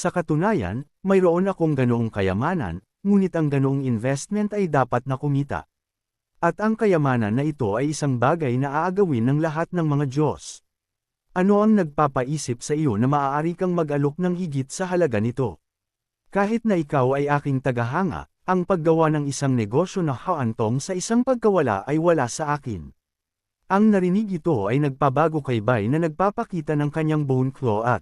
Sa katunayan, mayroon akong ganoong kayamanan, ngunit ang ganoong investment ay dapat na kumita. At ang kayamanan na ito ay isang bagay na aagawin ng lahat ng mga Diyos. Ano ang nagpapaisip sa iyo na maaari kang mag-alok ng higit sa halaga nito? Kahit na ikaw ay aking tagahanga, ang paggawa ng isang negosyo na haantong sa isang pagkawala ay wala sa akin. Ang narinig ito ay nagpabago kay Bay na nagpapakita ng kanyang bone claw at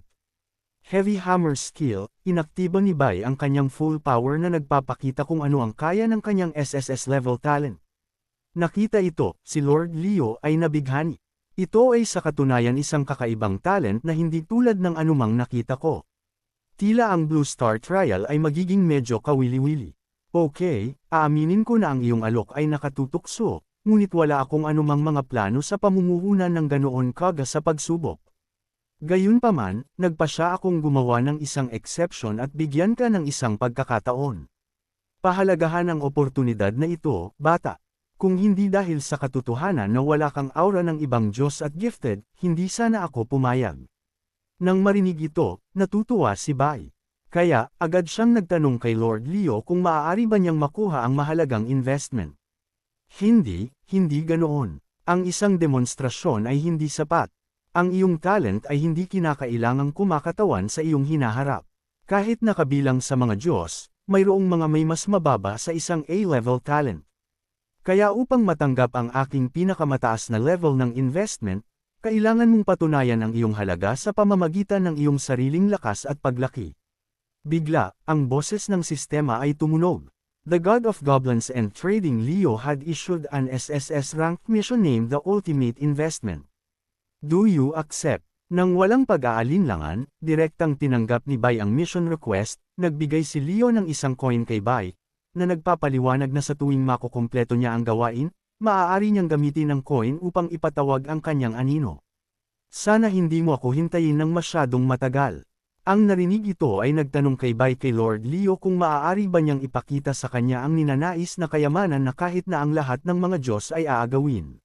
Heavy Hammer Skill, inaktibo ni Bay ang kanyang full power na nagpapakita kung ano ang kaya ng kanyang SSS level talent. Nakita ito, si Lord Leo ay nabighani. Ito ay sa katunayan isang kakaibang talent na hindi tulad ng anumang nakita ko. Tila ang Blue Star Trial ay magiging medyo kawili-wili. Okay, aaminin ko na ang iyong alok ay nakatutukso, ngunit wala akong anumang mga plano sa pamumuhunan ng ganoon kaga sa pagsubok. Gayunpaman, nagpasya akong gumawa ng isang exception at bigyan ka ng isang pagkakataon. Pahalagahan ang oportunidad na ito, bata. Kung hindi dahil sa katotohanan na wala kang aura ng ibang Diyos at gifted, hindi sana ako pumayag. Nang marinig ito, natutuwa si Bai. Kaya, agad siyang nagtanong kay Lord Leo kung maaari ba niyang makuha ang mahalagang investment. Hindi, hindi ganoon. Ang isang demonstrasyon ay hindi sapat. Ang iyong talent ay hindi kinakailangang kumakatawan sa iyong hinaharap. Kahit nakabilang sa mga Diyos, mayroong mga may mas mababa sa isang A-level talent. Kaya upang matanggap ang aking pinakamataas na level ng investment, kailangan mong patunayan ang iyong halaga sa pamamagitan ng iyong sariling lakas at paglaki. Bigla, ang boses ng sistema ay tumunog. The God of Goblins and Trading Leo had issued an SSS ranked mission named the Ultimate Investment. Do you accept? Nang walang pag-aalinlangan, direktang tinanggap ni Bai ang mission request, nagbigay si Leo ng isang coin kay Bai, na nagpapaliwanag na sa tuwing makukumpleto niya ang gawain, maaari niyang gamitin ang coin upang ipatawag ang kanyang anino. Sana hindi mo ako hintayin ng masyadong matagal. Ang narinig ito ay nagtanong kay Bai kay Lord Leo kung maaari ba niyang ipakita sa kanya ang ninanais na kayamanan na kahit na ang lahat ng mga Diyos ay aagawin.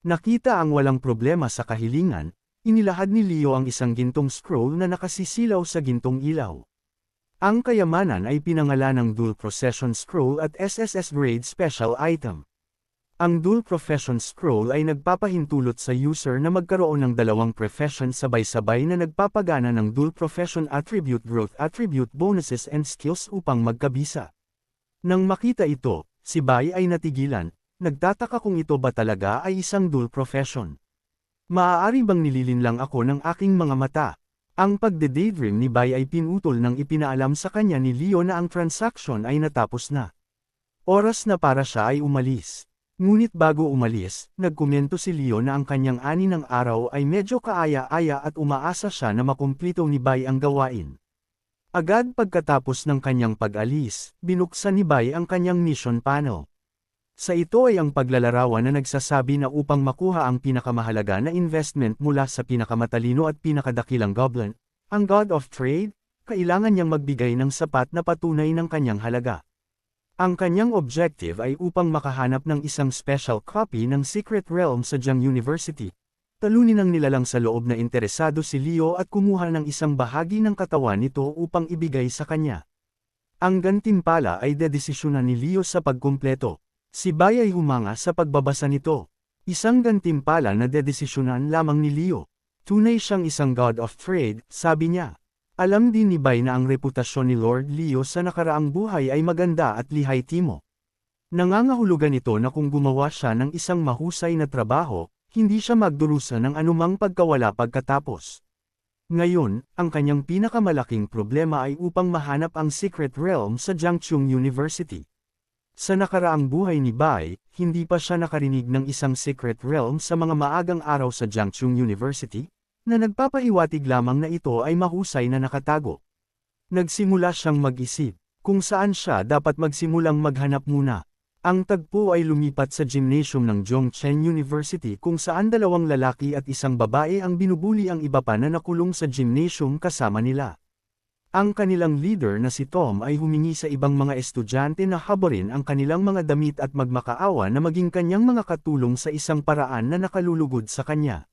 Nakita ang walang problema sa kahilingan, inilahad ni Leo ang isang gintong scroll na nakasisilaw sa gintong ilaw. Ang kayamanan ay pinangalan ng Dual Procession Scroll at SSS Grade Special Item. Ang Dual Profession Scroll ay nagpapahintulot sa user na magkaroon ng dalawang profession sabay-sabay na nagpapagana ng Dual Profession Attribute Growth Attribute Bonuses and Skills upang magkabisa. Nang makita ito, si Bai ay natigilan, Nagtataka kung ito ba talaga ay isang dual profession. Maaari bang nililin lang ako ng aking mga mata? Ang pagde-daydream ni Bai ay pinutol nang ipinaalam sa kanya ni Leo na ang transaction ay natapos na. Oras na para siya ay umalis. Ngunit bago umalis, nagkomento si Leo na ang kanyang ani ng araw ay medyo kaaya-aya at umaasa siya na makumplito ni Bai ang gawain. Agad pagkatapos ng kanyang pag-alis, binuksan ni Bai ang kanyang mission panel. Sa ito ay ang paglalarawan na nagsasabi na upang makuha ang pinakamahalaga na investment mula sa pinakamatalino at pinakadakilang goblin, ang God of Trade, kailangan niyang magbigay ng sapat na patunay ng kanyang halaga. Ang kanyang objective ay upang makahanap ng isang special copy ng Secret Realm sa Jiang University. Talunin ang nilalang sa loob na interesado si Leo at kumuha ng isang bahagi ng katawan nito upang ibigay sa kanya. Ang gantimpala ay dedesisyonan ni Leo sa pagkumpleto. Si Bay ay humanga sa pagbabasa nito. Isang gantimpala na dedesisyonan lamang ni Leo. Tunay siyang isang god of trade, sabi niya. Alam din ni Bay na ang reputasyon ni Lord Leo sa nakaraang buhay ay maganda at lihay timo. Nangangahulugan ito na kung gumawa siya ng isang mahusay na trabaho, hindi siya magdurusa ng anumang pagkawala pagkatapos. Ngayon, ang kanyang pinakamalaking problema ay upang mahanap ang Secret Realm sa Jiangchung University. Sa nakaraang buhay ni Bai, hindi pa siya nakarinig ng isang secret realm sa mga maagang araw sa Jiangchung University, na nagpapahiwatig lamang na ito ay mahusay na nakatago. Nagsimula siyang mag-isip, kung saan siya dapat magsimulang maghanap muna. Ang tagpo ay lumipat sa gymnasium ng Zhongchen University kung saan dalawang lalaki at isang babae ang binubuli ang iba pa na nakulong sa gymnasium kasama nila. Ang kanilang leader na si Tom ay humingi sa ibang mga estudyante na haborin ang kanilang mga damit at magmakaawa na maging kanyang mga katulong sa isang paraan na nakalulugod sa kanya.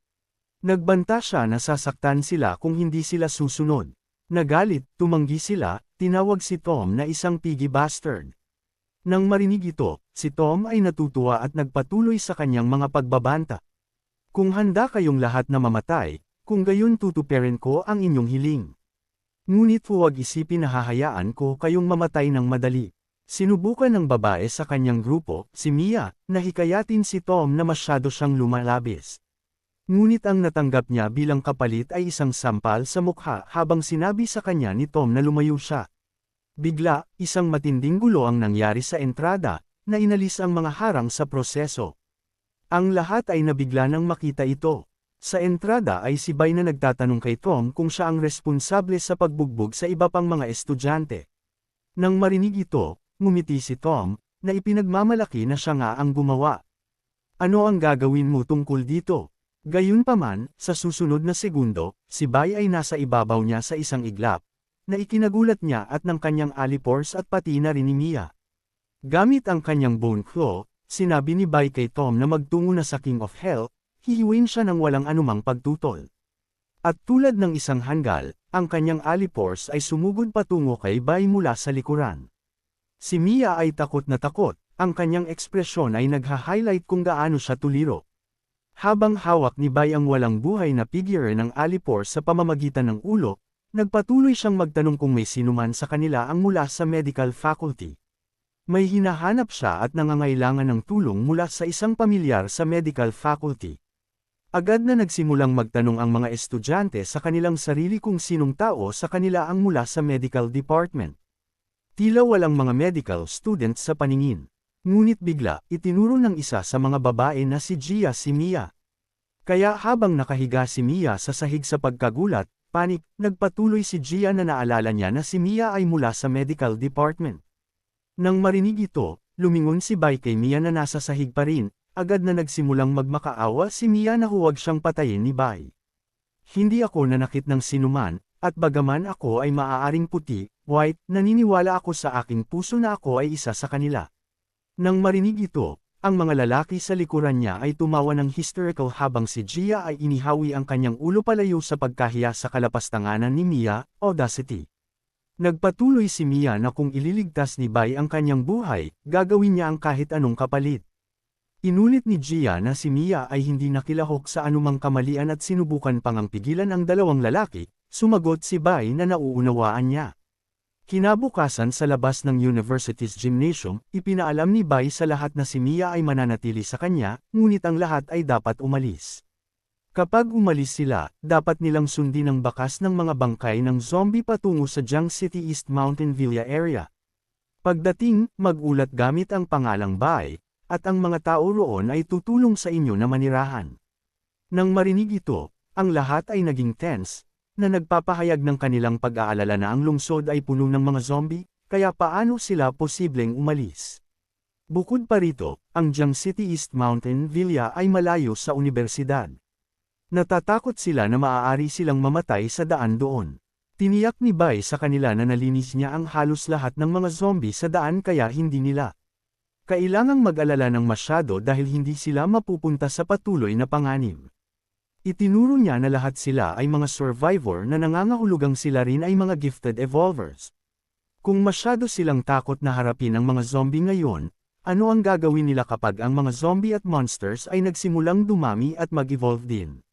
Nagbanta siya na sasaktan sila kung hindi sila susunod. Nagalit, tumanggi sila, tinawag si Tom na isang piggy bastard. Nang marinig ito, si Tom ay natutuwa at nagpatuloy sa kanyang mga pagbabanta. Kung handa kayong lahat na mamatay, kung gayon tutuperin ko ang inyong hiling. Ngunit huwag isipin na hahayaan ko kayong mamatay ng madali. Sinubukan ng babae sa kanyang grupo, si Mia, na hikayatin si Tom na masyado siyang lumalabis. Ngunit ang natanggap niya bilang kapalit ay isang sampal sa mukha habang sinabi sa kanya ni Tom na lumayo siya. Bigla, isang matinding gulo ang nangyari sa entrada, na inalis ang mga harang sa proseso. Ang lahat ay nabigla nang makita ito. Sa entrada ay si Bay na nagtatanong kay Tom kung siya ang responsable sa pagbugbog sa iba pang mga estudyante. Nang marinig ito, ngumiti si Tom, na ipinagmamalaki na siya nga ang gumawa. Ano ang gagawin mo tungkol dito? Gayunpaman, sa susunod na segundo, si Bay ay nasa ibabaw niya sa isang iglap, na ikinagulat niya at ng kanyang alipors at pati na rin ni Mia. Gamit ang kanyang bone claw, sinabi ni Bay kay Tom na magtungo na sa King of Hell, hihiwin siya ng walang anumang pagtutol. At tulad ng isang hanggal, ang kanyang alipors ay sumugod patungo kay Bay mula sa likuran. Si Mia ay takot na takot, ang kanyang ekspresyon ay nagha-highlight kung gaano siya tuliro. Habang hawak ni Bay ang walang buhay na figure ng alipor sa pamamagitan ng ulo, nagpatuloy siyang magtanong kung may sinuman sa kanila ang mula sa medical faculty. May hinahanap siya at nangangailangan ng tulong mula sa isang pamilyar sa medical faculty. Agad na nagsimulang magtanong ang mga estudyante sa kanilang sarili kung sinong tao sa kanila ang mula sa medical department. Tila walang mga medical students sa paningin. Ngunit bigla, itinuro ng isa sa mga babae na si Gia si Mia. Kaya habang nakahiga si Mia sa sahig sa pagkagulat, panik, nagpatuloy si Gia na naalala niya na si Mia ay mula sa medical department. Nang marinig ito, lumingon si Bai kay Mia na nasa sahig pa rin, agad na nagsimulang magmakaawa si Mia na huwag siyang patayin ni Bai. Hindi ako nanakit ng sinuman, at bagaman ako ay maaaring puti, white, naniniwala ako sa aking puso na ako ay isa sa kanila. Nang marinig ito, ang mga lalaki sa likuran niya ay tumawa ng hysterical habang si Gia ay inihawi ang kanyang ulo palayo sa pagkahiya sa kalapastanganan ni Mia, Audacity. Nagpatuloy si Mia na kung ililigtas ni Bai ang kanyang buhay, gagawin niya ang kahit anong kapalit. Inulit ni Gia na si Mia ay hindi nakilahok sa anumang kamalian at sinubukan pang ang pigilan ang dalawang lalaki, sumagot si Bai na nauunawaan niya. Kinabukasan sa labas ng university's gymnasium, ipinaalam ni Bai sa lahat na si Mia ay mananatili sa kanya, ngunit ang lahat ay dapat umalis. Kapag umalis sila, dapat nilang sundin ang bakas ng mga bangkay ng zombie patungo sa Jiang City East Mountain Villa area. Pagdating, magulat gamit ang pangalang Bai, at ang mga tao roon ay tutulong sa inyo na manirahan. Nang marinig ito, ang lahat ay naging tense, na nagpapahayag ng kanilang pag-aalala na ang lungsod ay puno ng mga zombie, kaya paano sila posibleng umalis. Bukod pa rito, ang Jiang City East Mountain Villa ay malayo sa universidad. Natatakot sila na maaari silang mamatay sa daan doon. Tiniyak ni Bai sa kanila na nalinis niya ang halos lahat ng mga zombie sa daan kaya hindi nila. Kailangang mag-alala ng masyado dahil hindi sila mapupunta sa patuloy na panganib. Itinuro niya na lahat sila ay mga survivor na nangangahulugang sila rin ay mga gifted evolvers. Kung masyado silang takot na harapin ang mga zombie ngayon, ano ang gagawin nila kapag ang mga zombie at monsters ay nagsimulang dumami at mag-evolve din?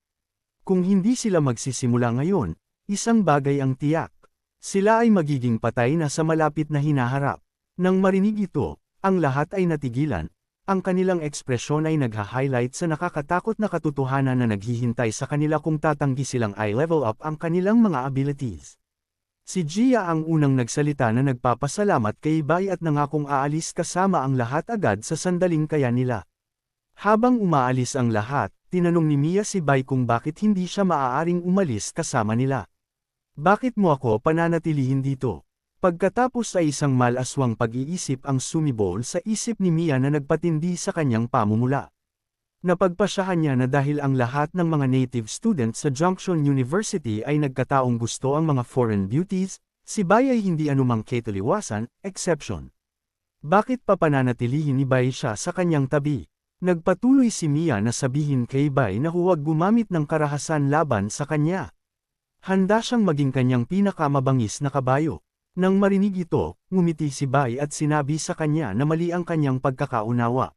Kung hindi sila magsisimula ngayon, isang bagay ang tiyak. Sila ay magiging patay na sa malapit na hinaharap. Nang marinig ito, ang lahat ay natigilan, ang kanilang ekspresyon ay nagha-highlight sa nakakatakot na katotohanan na naghihintay sa kanila kung tatanggi silang i-level up ang kanilang mga abilities. Si Gia ang unang nagsalita na nagpapasalamat kay Bai at nangakong aalis kasama ang lahat agad sa sandaling kaya nila. Habang umaalis ang lahat, tinanong ni Mia si Bai kung bakit hindi siya maaaring umalis kasama nila. Bakit mo ako pananatilihin dito? Pagkatapos ay isang malaswang pag-iisip ang sumibol sa isip ni Mia na nagpatindi sa kanyang pamumula. Napagpasyahan niya na dahil ang lahat ng mga native students sa Junction University ay nagkataong gusto ang mga foreign beauties, si Bai ay hindi anumang ketaliwasan, exception. Bakit pa pananatilihin ni Bai siya sa kanyang tabi? Nagpatuloy si Mia na sabihin kay Bai na huwag gumamit ng karahasan laban sa kanya. Handa siyang maging kanyang pinakamabangis na kabayo. Nang marinig ito, ngumiti si Bai at sinabi sa kanya na mali ang kanyang pagkakaunawa.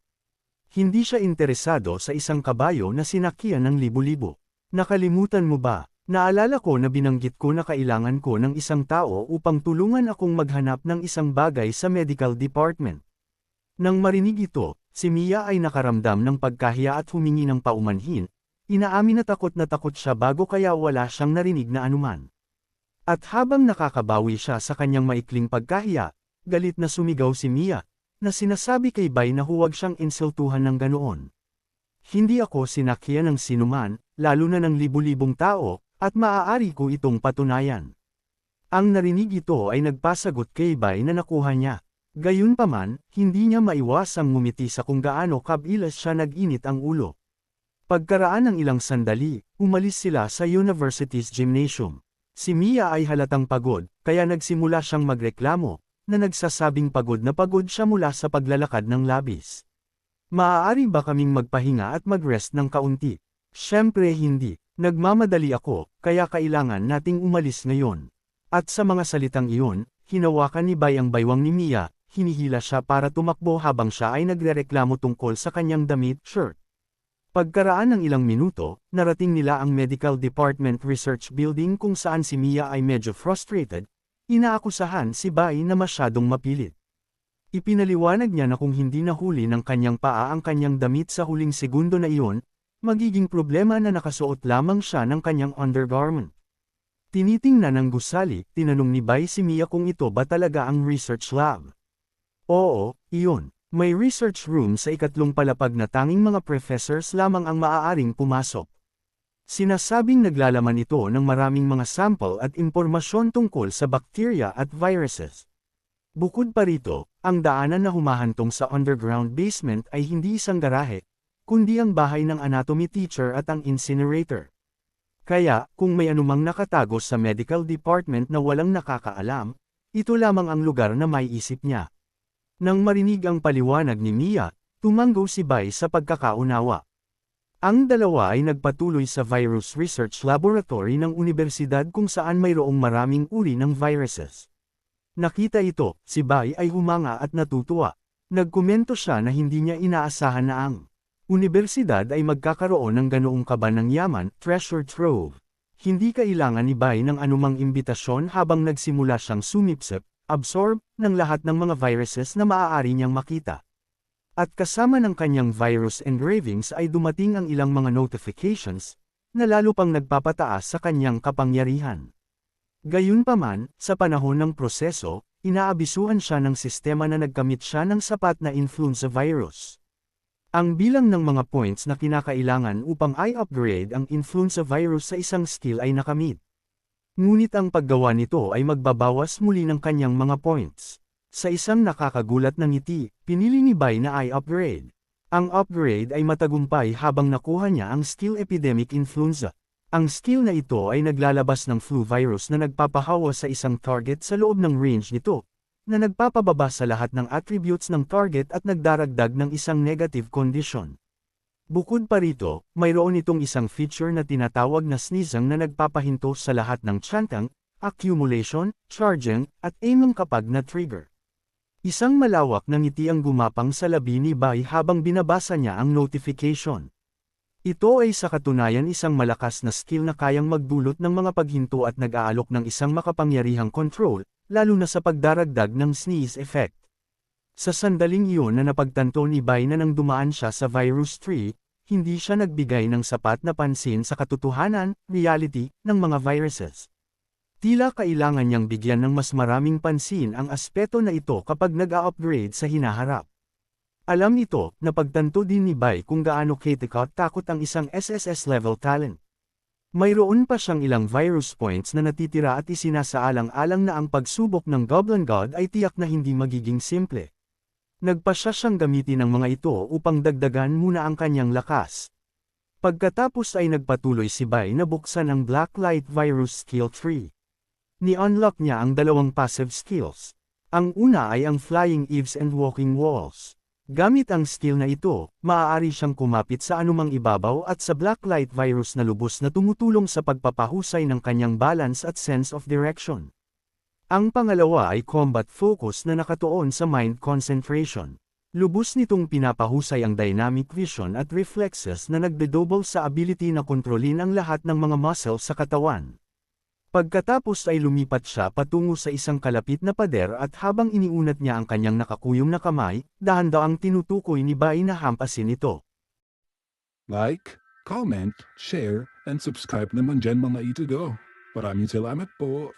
Hindi siya interesado sa isang kabayo na sinakyan ng libo-libo. Nakalimutan mo ba, naalala ko na binanggit ko na kailangan ko ng isang tao upang tulungan akong maghanap ng isang bagay sa medical department. Nang marinig ito, si Mia ay nakaramdam ng pagkahiya at humingi ng paumanhin, inaamin na takot na takot siya bago kaya wala siyang narinig na anuman. At habang nakakabawi siya sa kanyang maikling pagkahiya, galit na sumigaw si Mia, na sinasabi kay Bay na huwag siyang insultuhan ng ganoon. Hindi ako sinakyan ng sinuman, lalo na ng libu-libong tao, at maaari ko itong patunayan. Ang narinig ito ay nagpasagot kay Bay na nakuha niya. Gayunpaman, hindi niya maiwasang ngumiti sa kung gaano kabilas siya nag-init ang ulo. Pagkaraan ng ilang sandali, umalis sila sa university's gymnasium. Si Mia ay halatang pagod, kaya nagsimula siyang magreklamo, na nagsasabing pagod na pagod siya mula sa paglalakad ng labis. Maaari ba kaming magpahinga at mag-rest ng kaunti? Siyempre hindi, nagmamadali ako, kaya kailangan nating umalis ngayon. At sa mga salitang iyon, hinawakan ni Bay ang baywang ni Mia, hinihila siya para tumakbo habang siya ay nagrereklamo tungkol sa kanyang damit, shirt. Pagkaraan ng ilang minuto, narating nila ang Medical Department Research Building kung saan si Mia ay medyo frustrated, inaakusahan si Bai na masyadong mapilit. Ipinaliwanag niya na kung hindi nahuli ng kanyang paa ang kanyang damit sa huling segundo na iyon, magiging problema na nakasuot lamang siya ng kanyang undergarment. Tinitingnan ng gusali, tinanong ni Bai si Mia kung ito ba talaga ang research lab. Oo, iyon. May research room sa ikatlong palapag na tanging mga professors lamang ang maaaring pumasok. Sinasabing naglalaman ito ng maraming mga sample at impormasyon tungkol sa bakterya at viruses. Bukod pa rito, ang daanan na humahantong sa underground basement ay hindi isang garahe, kundi ang bahay ng anatomy teacher at ang incinerator. Kaya, kung may anumang nakatago sa medical department na walang nakakaalam, ito lamang ang lugar na may isip niya. Nang marinig ang paliwanag ni Mia, tumanggo si Bai sa pagkakaunawa. Ang dalawa ay nagpatuloy sa Virus Research Laboratory ng universidad kung saan mayroong maraming uri ng viruses. Nakita ito, si Bai ay humanga at natutuwa. Nagkomento siya na hindi niya inaasahan na ang universidad ay magkakaroon ng ganoong kaba ng yaman, treasure trove. Hindi kailangan ni Bai ng anumang imbitasyon habang nagsimula siyang sumipsip, absorb, ng lahat ng mga viruses na maaari niyang makita. At kasama ng kanyang virus engravings ay dumating ang ilang mga notifications, na lalo pang nagpapataas sa kanyang kapangyarihan. Gayunpaman, sa panahon ng proseso, inaabisuhan siya ng sistema na nagkamit siya ng sapat na influenza virus. Ang bilang ng mga points na kinakailangan upang i-upgrade ang influenza virus sa isang skill ay nakamit. Ngunit ang paggawa nito ay magbabawas muli ng kanyang mga points. Sa isang nakakagulat na ngiti, pinili ni Bai na ay upgrade. Ang upgrade ay matagumpay habang nakuha niya ang skill epidemic influenza. Ang skill na ito ay naglalabas ng flu virus na nagpapahawa sa isang target sa loob ng range nito, na nagpapababa sa lahat ng attributes ng target at nagdaragdag ng isang negative condition. Bukod pa rito, mayroon itong isang feature na tinatawag na sneezing na nagpapahinto sa lahat ng chantang, accumulation, charging, at aiming kapag na-trigger. Isang malawak na ngiti ang gumapang sa labi ni Bai habang binabasa niya ang notification. Ito ay sa katunayan isang malakas na skill na kayang magdulot ng mga paghinto at nag-aalok ng isang makapangyarihang control, lalo na sa pagdaragdag ng sneeze effect. Sa sandaling iyon na napagtanto ni Bai na nang dumaan siya sa Virus 3, hindi siya nagbigay ng sapat na pansin sa katotohanan, reality, ng mga viruses. Tila kailangan niyang bigyan ng mas maraming pansin ang aspeto na ito kapag nag-a-upgrade sa hinaharap. Alam ito, napagtanto din ni Bai kung gaano katikot takot ang isang SSS-level talent. Mayroon pa siyang ilang virus points na natitira at isinasaalang-alang na ang pagsubok ng Goblin God ay tiyak na hindi magiging simple. Nagpasya siyang gamitin ang mga ito upang dagdagan muna ang kanyang lakas. Pagkatapos ay nagpatuloy si Bai na buksan ang Blacklight Virus Skill 3. Ni-unlock niya ang dalawang passive skills. Ang una ay ang Flying Eaves and Walking Walls. Gamit ang skill na ito, maaari siyang kumapit sa anumang ibabaw at sa blacklight virus na lubos na tumutulong sa pagpapahusay ng kanyang balance at sense of direction. Ang pangalawa ay combat focus na nakatuon sa mind concentration. Lubos nitong pinapahusay ang dynamic vision at reflexes na nagde-double sa ability na kontrolin ang lahat ng mga muscle sa katawan. Pagkatapos ay lumipat siya patungo sa isang kalapit na pader at habang iniunat niya ang kanyang nakakuyong na kamay, dahan-daang tinutukoy ni Bai na hampasin ito. Like, comment, share, and subscribe naman dyan mga ito do. Maraming salamat po.